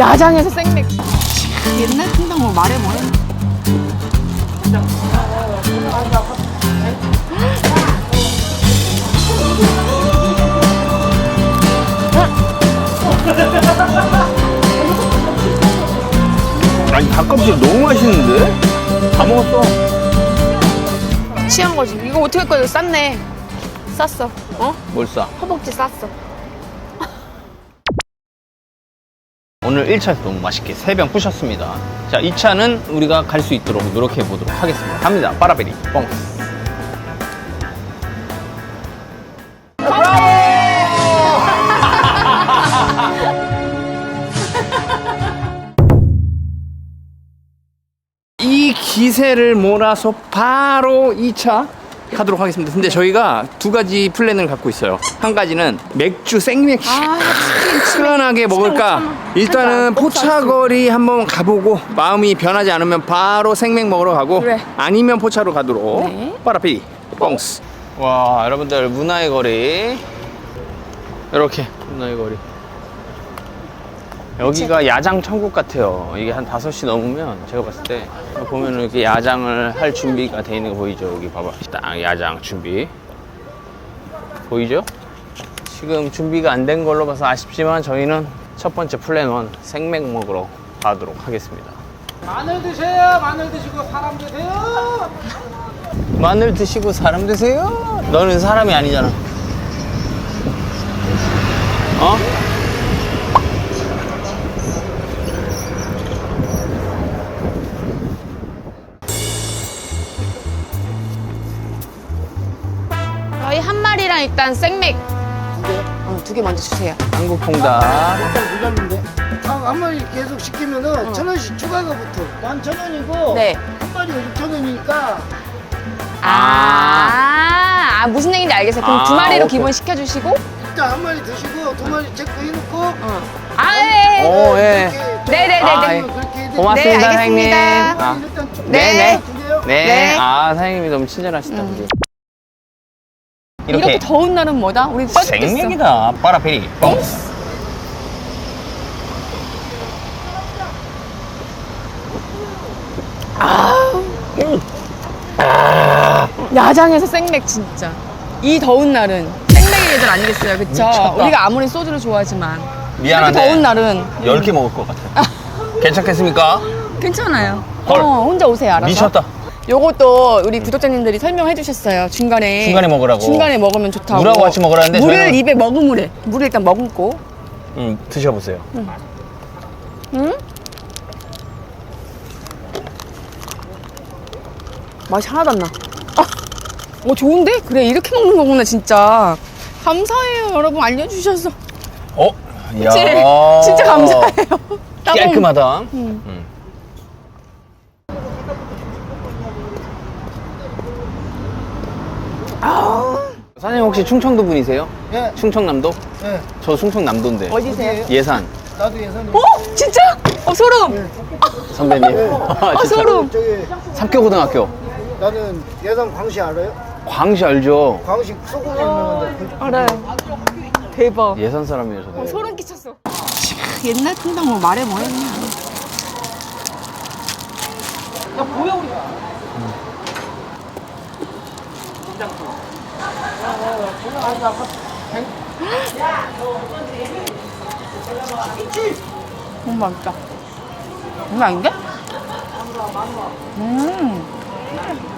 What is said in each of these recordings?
야장에서 생맥. 옛날 통당 뭐 말해 뭐해. 아니 닭껍질 너무 맛있는데? 다 먹었어. 취한 거지. 이거 어떻게 할 거야? 이거 쌌네. 쌌어. 어? 뭘 싸? 허벅지 쌌어. 오늘 1차에서 너무 맛있게 3병 부셨습니다. 자, 2차는 우리가 갈 수 있도록 노력해 보도록 하겠습니다. 갑니다. 빠라베리 뻥. 이 기세를 몰아서 바로 2차 가도록 하겠습니다. 근데 저희가 두 가지 플랜을 갖고 있어요. 한 가지는 맥주 생맥 아, 시원하게 먹을까? 일단은 포차거리 한번 가보고 마음이 변하지 않으면 바로 생맥 먹으러 가고 그래. 아니면 포차로 가도록 네. 빠라피 뻥스 와 여러분들 문화의 거리 이렇게 문화의 거리 여기가 야장 천국 같아요 이게 한 5시 넘으면 제가 봤을 때 보면은 이렇게 야장을 할 준비가 돼 있는 거 보이죠 여기 봐봐 딱 야장 준비 보이죠? 지금 준비가 안 된 걸로 봐서 아쉽지만 저희는 첫 번째 플랜 원 생맥 먹으러 가도록 하겠습니다. 마늘 드세요. 마늘 드시고 사람 드세요. 마늘 드시고 사람 드세요? 너는 사람이 아니잖아. 어? 한 마리랑 일단 생맥. 어, 두개 먼저 주세요. 한국 통닭. 일단 불렀는데. 아, 한 마리 계속 시키면은 천 원씩 추가가 붙어. 만 천 원이고. 네. 한 마리가 육천 원이니까. 아, 아, 무슨 얘기인지 알겠어요. 그럼 아, 두 마리로 오케이. 기본 시켜주시고. 일단 한 마리 드시고 두 마리 체크해놓고. 어. 아, 예. 예. 오, 예. 네네네. 아, 네. 예. 그렇게 해야 돼. 고맙습니다, 네, 사장님. 알겠습니다. 아, 일단 좀 네. 네. 네. 네. 아, 사장님이 너무 친절하시다. 그지? 이렇게, 더운 날은 뭐다? 우리. 생맥이다. 빠라페리. 뻥. 야장에서 생맥 진짜. 이 더운 날은 생맥의 계절 아니겠어요, 그쵸? 미쳤다. 우리가 아무리 소주를 좋아하지만 미안한데. 이렇게 더운 날은 10개 먹을 것 같아. 괜찮겠습니까? 괜찮아요. 헐. 어, 혼자 오세요, 알아서. 미쳤다. 요것도 우리 구독자님들이 설명해 주셨어요. 중간에. 중간에 먹으라고. 중간에 먹으면 좋다고. 물하고 같이 먹으라는데 물을 저희는- 입에 머금으래. 물을 일단 머금고. 음, 드셔보세요. 응? 맛이 하나도 안 나. 아, 어 좋은데? 그래 이렇게 먹는 거구나 진짜. 감사해요 여러분 알려주셔서. 어? 그치? 야. 진짜 감사해요. 따봉. 깔끔하다. 음. 사장님 혹시 충청도 분이세요? 예. 충청남도? 예. 저 충청남도인데. 어디세요? 예산 나도 예산. 어 진짜? 어 소름. 선배님. 아, 어 소름. 저기 삼교고등학교. 나는 예산 광시 알아요? 광시 알죠? 광시 소고기 유명한데. 그- 알아요. 대박. 예산 사람이에요, 저도. 어, 소름 끼쳤어. 옛날 통당 뭐 말해 뭐했냐. 너무 맛있다. 장난 아닌데? 음.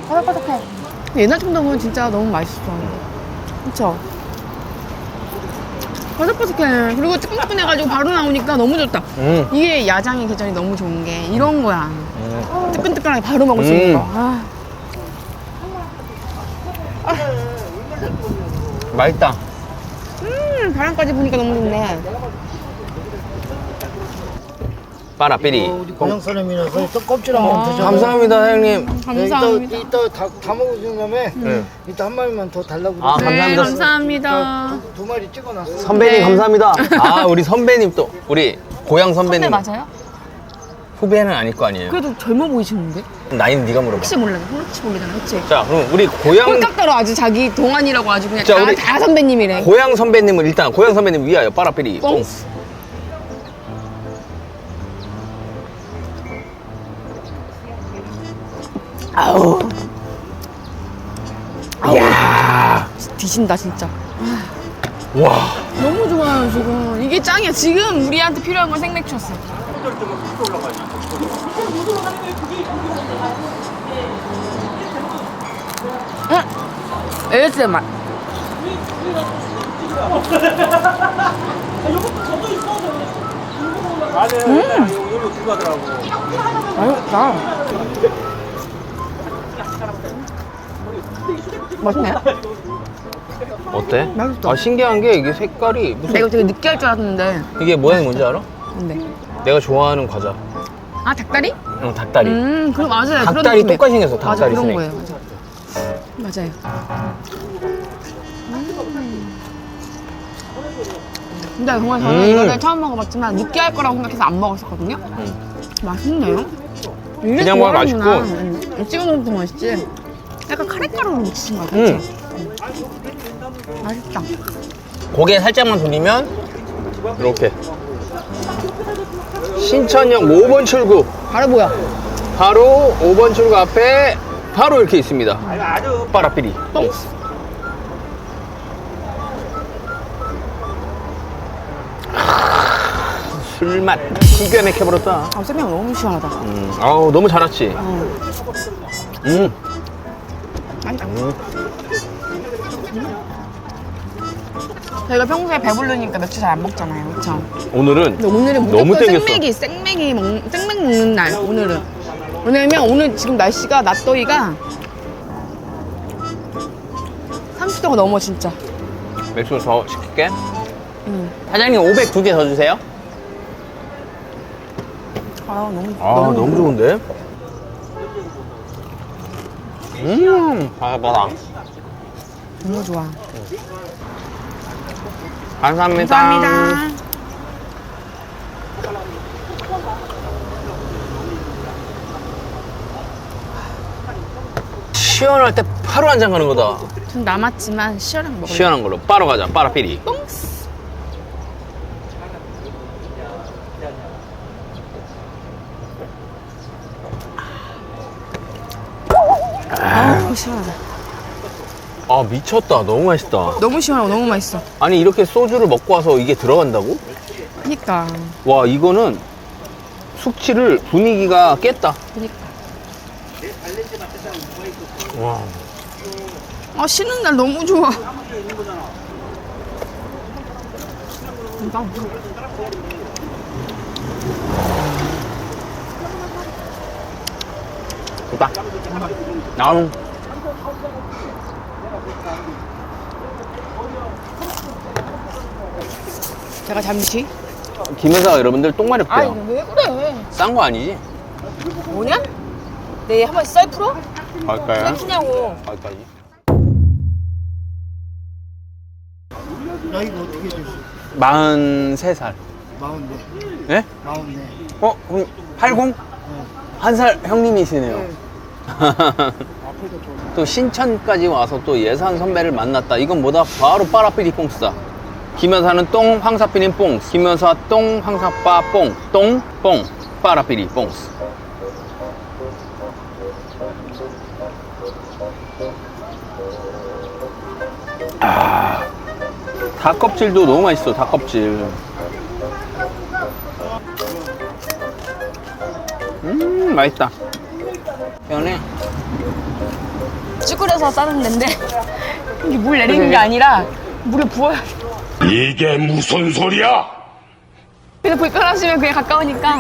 바삭바삭해. 옛날 통닭은 진짜 너무 맛있어. 그쵸? 바삭바삭해. 그리고 뜨끈뜨끈해가지고 바로 나오니까 너무 좋다. 음. 이게 야장의 계절이 너무 좋은 게 이런 거야. 음. 뜨끈뜨끈하게 바로 먹을 수 있는 음. 거. 아. 맛있다. 음, 바람까지 부니까 너무 좋네. 빠라 삐리. 어, 우리 고향 사람이라서 떡 껍질 한번 드셔. 감사합니다, 사장님. 감사합니다. 이따, 이따 다, 다 먹으신 다음에 네. 이따 한 마리만 더 달라고 아, 그러세요. 네, 감사합니다. 감사합니다. 두, 두 마리 찍어놨어요. 선배님 네. 감사합니다. 아, 우리 선배님 또 우리 고향 선배님. 선배 맞아요? 후배는 아닐 거 아니에요. 그래도 젊어 보이시는데? 나이는 네가 물어봐. 혹시 몰라. 혹시 모르잖아. 그치? 자, 그럼 우리 고향 꼴깍 떨어 아주 자기 동안이라고 아주 그냥 자, 다, 우리- 다 선배님이래. 고향 선배님은 일단 고향 선배님 위하여 빠라삐리. 꽁. 어? 아우. 야. 드신다 진짜. 와. 너무 좋아요 지금. 이게 짱이야. 지금 우리한테 필요한 건 생맥주였어. 응. ASMR. 음. 맛있다. 맛있네. 어때? 맛있어. 아 신기한 게 이게 색깔이 무슨 내가 되게 느끼할 줄 알았는데. 이게 모양이 뭔지 알아? 근데. 내가 좋아하는 과자. 아 닭다리? 응 닭다리. 음, 그럼 맞아요. 그런 닭다리 느낌이에요. 똑같이 생겼어, 맞아, 닭다리 그런 스낵. 거예요. 맞아. 맞아요. 음. 근데 정말 저는 음. 이거를 처음 먹어봤지만 느끼할 거라고 생각해서 안 먹었었거든요. 맛있네요. 이게 그냥 먹으면. 맛있고. 음, 찍어 먹어도 맛있지. 약간 카레가루로 묻히신 것 같아. 음. 맛있다. 고개 살짝만 돌리면 이렇게 신천역 5번 출구 바로 뭐야? 바로 5번 출구 앞에 바로 이렇게 있습니다. 빠라삐리. 똥스. 술맛 기가 막혀버렸다. 아, 쌤이 너무 시원하다. 음, 아우 너무 잘 왔지. 어, 음. 맛있 저희가 평소에 배부르니까 맥주 잘 안 먹잖아요. 그쵸? 오늘은 근데 오늘은 너무 무조건 땡겼어. 생맥이 생맥이 먹, 생맥 먹는 날 오늘은 왜냐면 오늘 지금 날씨가 낮더위가 30도가 넘어 진짜 맥주 더 시킬게. 음. 사장님 500 두 개 더 주세요. 아 너무 아 너무, 좋은데? 음, 바삭바삭. 너무 좋아 감사합니다. 감사합니다 시원할 때 바로 한 잔 가는 거다. 좀 남았지만 시원하게 먹을래 시원한 걸로 바로 가자. 빠라삐리. 뽕스 아 시원하다 아 미쳤다. 너무 맛있다. 너무 시원하고 너무 맛있어 아니 이렇게 소주를 먹고 와서 이게 들어간다고? 그니까 와 이거는 숙취를 분위기가 깼다. 그니까 와. 아 쉬는 날 너무 좋아. 좋다. 나무. 제가 잠시 김여사 여러분들 똥 마렵대요. 아왜 그래 싼 거 아니지? 뭐냐? 내 한번 썰 풀어? 갈까요? 썰 푸냐고 갈까지? 나이가 어떻게 되세요? 43살. 마흔네. 예? 마흔네. 어? 그럼 80? 한 살 형님이시네요. 또 신천까지 와서 또 예산 선배를 만났다. 이건 뭐다? 바로 빠라삐리 뽕스다. 김여사는 똥, 황사삐린 뽕스. 김여사 똥, 황사빠 뽕. 똥, 뽕. 빠라삐리 뽕스. 아, 닭껍질도 너무 맛있어, 닭껍질. 음, 맛있다. 연해. 찌그려서 싸는 데인데 이게 물 내리는 게 아니라 물을 부어야 돼 이게 무슨 소리야? 그래서 불편하시면 그게 가까우니까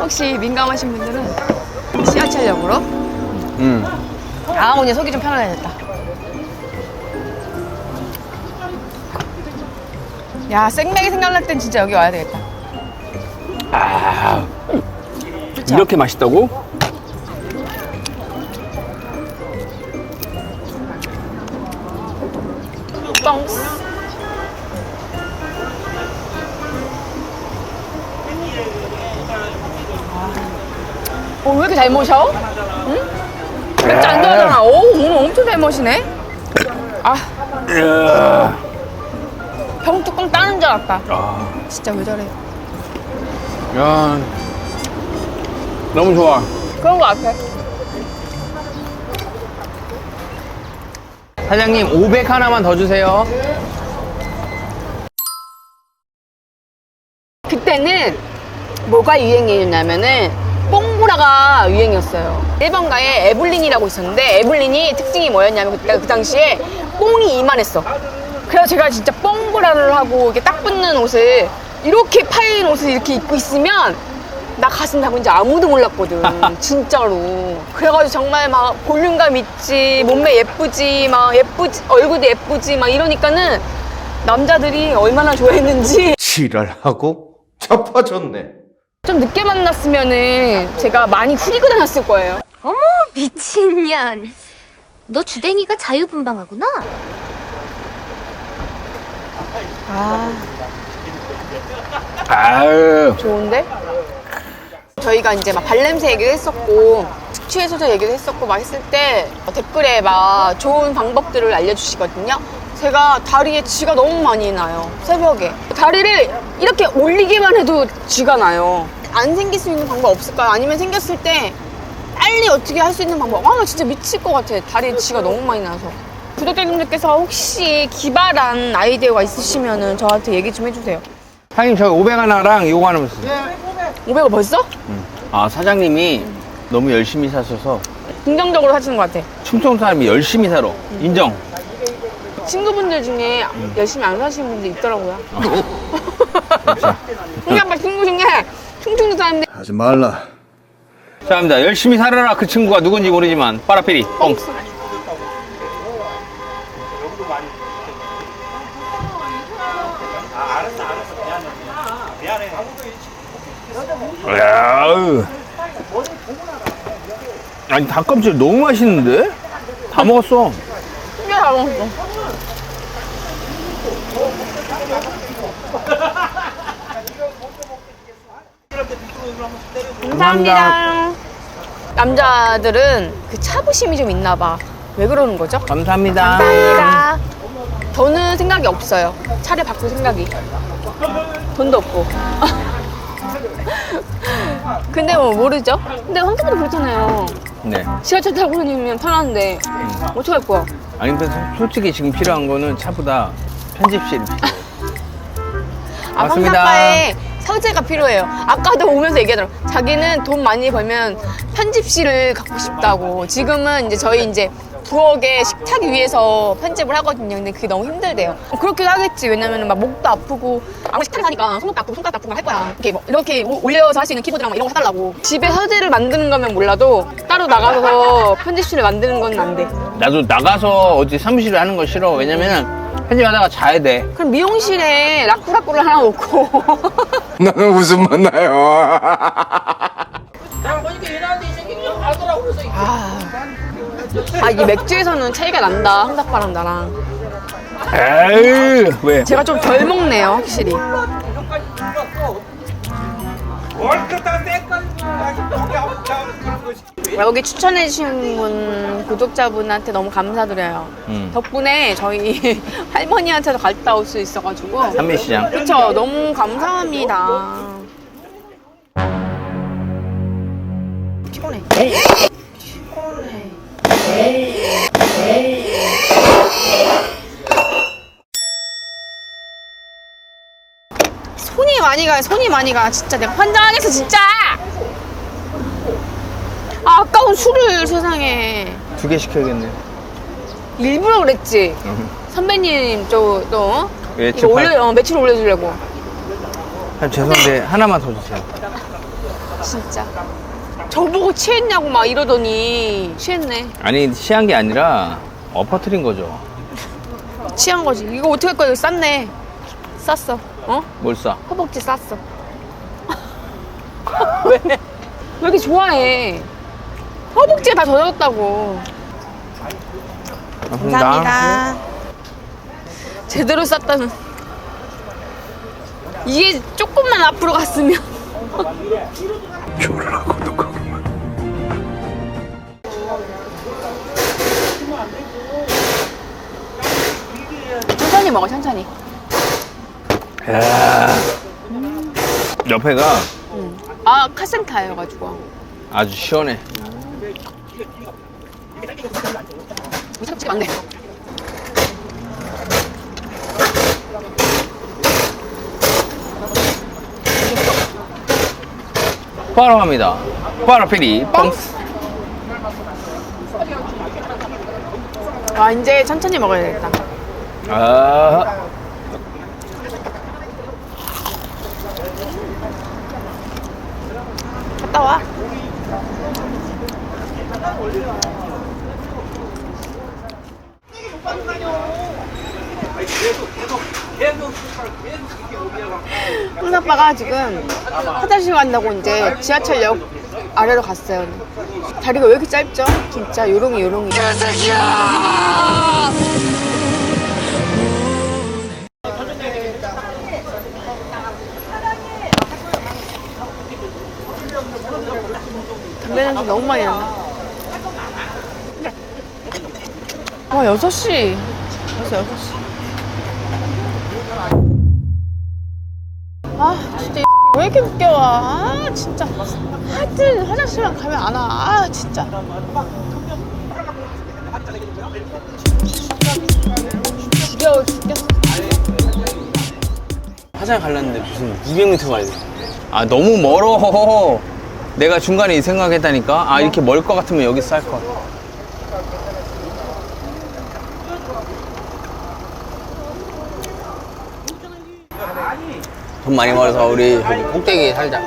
혹시 민감하신 분들은 지하철역으로 음. 아 오늘 속이 좀 편안해졌다 야 생맥이 생각날 땐 진짜 여기 와야 되겠다 아, 그쵸? 이렇게 맛있다고? 뻥스 어, 왜 이렇게 잘 마셔? 응? 맥주 안 좋아하잖아. 오, 오늘 엄청 잘 마시네. 아. 병 뚜껑 따는 줄 알았다. 아, 진짜 왜 저래? 야, 너무 좋아. 그런 거 같아. 사장님 500 하나만 더 주세요. 그때는 뭐가 유행이었냐면은 뽕보라가 유행이었어요. 1번가에 에블린이라고 있었는데 에블린이 특징이 뭐였냐면 그때 그 당시에 뽕이 이만했어. 그래서 제가 진짜 뽕보라를 하고 이렇게 딱 붙는 옷을 이렇게 파인 옷을 이렇게 입고 있으면 나 가슴 잡은지 아무도 몰랐거든. 진짜로. 그래가지고 정말 막 볼륨감 있지, 몸매 예쁘지, 막 예쁘지, 얼굴도 예쁘지, 막 이러니까는 남자들이 얼마나 좋아했는지 지랄하고 자빠졌네. 좀 늦게 만났으면은 제가 많이 후리고 다녔을 거예요. 어머 미친년 너 주댕이가 자유분방하구나 아유. 좋은데? 저희가 이제 막 발냄새 얘기를 했었고 숙취 해소제 얘기를 했었고 막 했을 때 댓글에 막 좋은 방법들을 알려주시거든요. 제가 다리에 쥐가 너무 많이 나요. 새벽에. 다리를 이렇게 올리기만 해도 쥐가 나요. 안 생길 수 있는 방법 없을까요? 아니면 생겼을 때 빨리 어떻게 할 수 있는 방법? 아, 나 진짜 미칠 것 같아. 다리에 쥐가 너무 많이 나서. 구독자님들께서 혹시 기발한 아이디어가 있으시면 저한테 얘기 좀 해주세요. 사장님 저희 500 하나랑 요거 하나만 주세요. 500원 벌써? 아 사장님이 너무 열심히 사셔서 긍정적으로 하시는 것 같아. 충청 사람이 열심히 살아. 인정. 친구분들 중에 열심히 안 사시는 분들 있더라고요. 우리 아빠 친구 중에 충청도 사람들 하지 말라. 자, 갑니다. 열심히 살아라. 그 친구가 누군지 모르지만 빠라피리 뻥. 야으. 아니 닭껍질 너무 맛있는데? 다 먹었어. 진짜 잘 먹었어. 감사합니다. 남자들은 그 차부심이 좀 있나 봐. 왜 그러는 거죠? 감사합니다. 감사합니다. 저는 생각이 없어요. 차를 바꿀 생각이. 돈도 없고. 근데 뭐 모르죠? 근데 황태도 그렇잖아요. 네. 지하철 타고 다니면 편한데 어떡할 거야? 아니 근데 소- 솔직히 지금 필요한 거는 차보다 편집실이 필요해. 아, 맞습니다. 황사빠에 서재가 필요해요. 아까도 오면서 얘기하더라고. 자기는 돈 많이 벌면 편집실을 갖고 싶다고. 지금은 이제 저희 이제 부엌에 식탁 위에서 편집을 하거든요. 근데 그게 너무 힘들대요. 그렇기도 하겠지. 왜냐면 막 목도 아프고 아무 식탁에 사니까 손목도 아프고 손가락 아프고 할 거야. 이렇게 뭐 이렇게 오- 올려서 할 수 있는 키보드랑 막 이런 거 사달라고. 집에 서재를 만드는 거면 몰라도 따로 나가서 편집실을 만드는 건 안 돼. 나도 나가서 어디 사무실에 하는 거 싫어. 왜냐면 편집하다가 자야 돼. 그럼 미용실에 라꾸라꾸를 하나 놓고 나는 웃음 만나요. 아, 이 맥주에서는 차이가 난다. 황닭바랑 나랑. 에이 왜? 제가 좀 덜 먹네요, 확실히. 여기 추천해주신 분, 구독자분한테 너무 감사드려요. 음. 덕분에 저희 할머니한테도 갔다 올 수 있어가지고. 한미시장. 그쵸, 너무 감사합니다. 피곤해. 손이 많이 가요, 손이 많이 가. 진짜 내가 환장하겠어, 진짜! 아, 아까운 술을 세상에. 두 개 시켜야겠네. 일부러 그랬지. 선배님, 저, 너. 왜 이거 올려, 어, 매출 올려주려고. 아, 죄송한데 하나만 더 주세요. 진짜. 저보고 취했냐고 막 이러더니 취했네. 아니 취한 게 아니라 엎어트린 거죠. 취한 거지. 이거 어떻게 할 거야? 이거 쌌네. 쌌어. 어? 뭘 싸? 허벅지 쌌어. 왜? 왜 이렇게 좋아해? 허벅지가 다 젖었다고. 감사합니다. 제대로 쌌다는. 이게 조금만 앞으로 갔으면. 졸라 고독하구만. 천천히 먹어, 천천히. 옆에가 아, 카센터여가지고. 아주 시원해. 무섭지 막내. 바로 갑니다. 바로 피리 뻥스. 아 이제 천천히 먹어야 되겠다. 아. 갔다 와. 홍 아빠가 지금 화장실 간다고 이제 지하철역 아래로 갔어요. 다리가 왜 이렇게 짧죠? 진짜 요롱이 요롱이. 담배 냄새 너무 많이 난다. 와, 6시. 벌써 6시. 아, 진짜 이왜 이렇게 늦게 와? 아, 진짜. 하여튼 화장실만 가면 안 와. 아, 진짜. 지겨워 죽겠어. 화장 갈랐는데 무슨 200m 가야 돼. 아 너무 멀어. 내가 중간에 이 생각했다니까. 아 이렇게 멀 것 같으면 여기 쌀 것. 돈 많이 벌어서 우리 여기 꼭대기 살자.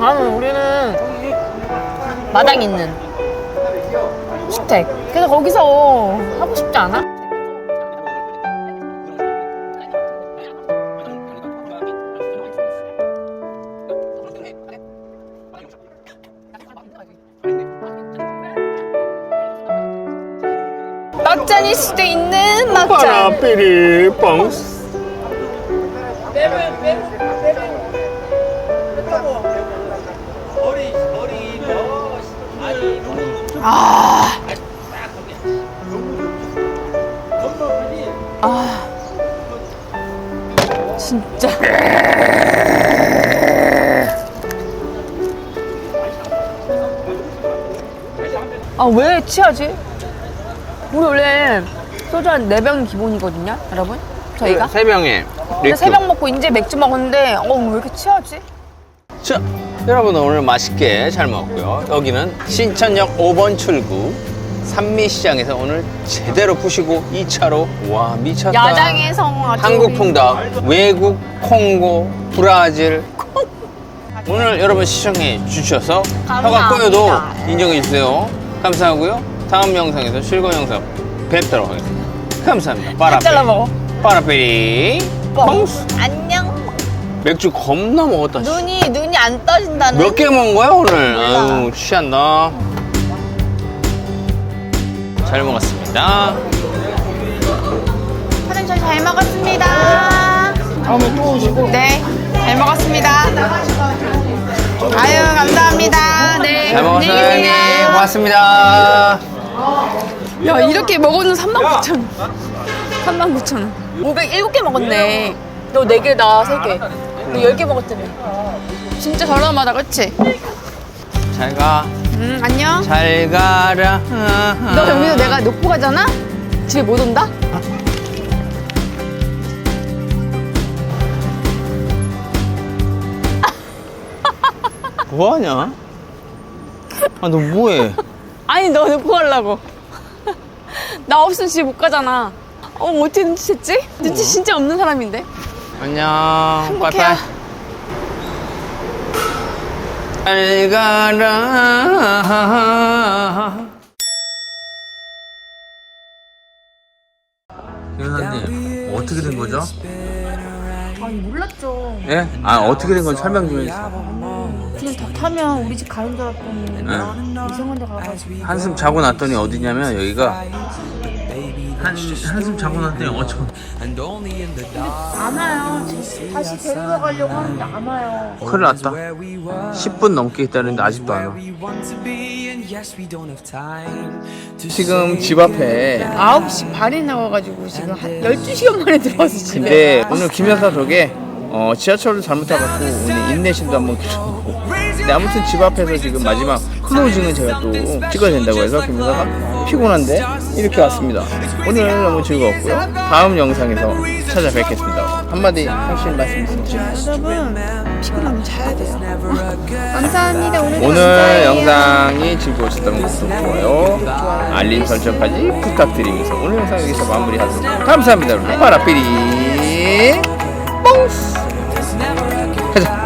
아니, 우리는 마당 있는 주택. 그래서 거기서 하고 싶지 않아? 막잔일 수도 있는 막잔. 피리 뻥스. 진짜. 아, 왜 취하지? 우리 원래 소주 한 4병 기본이거든요, 여러분? 저희가? 세 병에. 근데 3병 먹고 이제 맥주 먹었는데, 어, 왜 이렇게 취하지? 자, 여러분 오늘 맛있게 잘 먹었고요. 여기는 신천역 5번 출구 산미시장에서 오늘 제대로 푸시고 2차로 와 미쳤다. 야장에서 아주 한국 우리- 통닭, 외국 콩고, 브라질. 오늘 여러분 시청해 주셔서 혀가 감사합니다. 꼬여도 인정해 주세요. 감사하고요. 다음 영상에서 즐거운 영상 뵙도록 하겠습니다. 감사합니다. 다 잘라 빠라삐. 먹어. 빠라삐. 뻥스. 안녕. 맥주 겁나 먹었다. 씨. 눈이, 눈이 안 떠진다는. 몇 개 먹은 거야 오늘? 아유 취한다. 잘 먹었습니다. 사장님 잘 먹었습니다. 다음에 또 오시고. 네, 잘 먹었습니다. 아유, 감사합니다. 네. 잘 먹었어요 안녕히 형님. 계세요. 고맙습니다. 야, 이렇게 먹어는 39,000원. 39,000원. 507개 먹었네. 너 4개, 나 3개. 너 10개 먹었다며. 진짜 저렴하다, 그치? 잘 가. 응, 안녕. 잘 가라. 너 여기서 내가 놓고 가잖아? 집에 못 온다? 뭐 하냐? 아 너 뭐해? 아니, 너 놓고 가려고. 나 없으면 집에 못 가잖아. 어, 어떻게 눈치챘지? 눈치 진짜 없는 사람인데? 안녕. 행복해요. 빠이빠이. 잘 가라. 여사님 어떻게 된 거죠? 아니 몰랐죠. 예? 아 어떻게 된건 설명 좀 해주세요. 그냥 다 타면 우리 집 가는 줄 알았더니 이상한 데 가가지고 한숨 자고 났더니 어디냐면 여기가 한 한숨 자고 났더니 어쩌 안 와요. 지금 다시 데리러 가려고 하는데 안 와요. 큰일 났다 10분 넘게 있다는데 아직도 안 와. 지금 집 앞에 9시 반에 나와가지고 지금 한 12시간 만에 들어왔어, 집에. 근데 오늘 김 여사 덕에 어, 지하철을 잘못 타갖고 오늘 인내심도 한번 길어보고 근데 아무튼 집 앞에서 지금 마지막 클로징은 제가 또 찍어야 된다고 해서 김 여사가 피곤한데 이렇게 왔습니다 오늘 너무 즐거웠고요 다음 영상에서 찾아뵙겠습니다 한마디 하실 말씀 있으세요? 여러분 피곤하면 자야 돼요. 감사합니다. 오늘 오늘 영상이 즐거우셨다면 구독, 좋아요, 알림 설정까지 부탁드리면서 오늘 영상 여기서 마무리하도록. 감사합니다. 여러분. 빠라삐리 뽕스 가자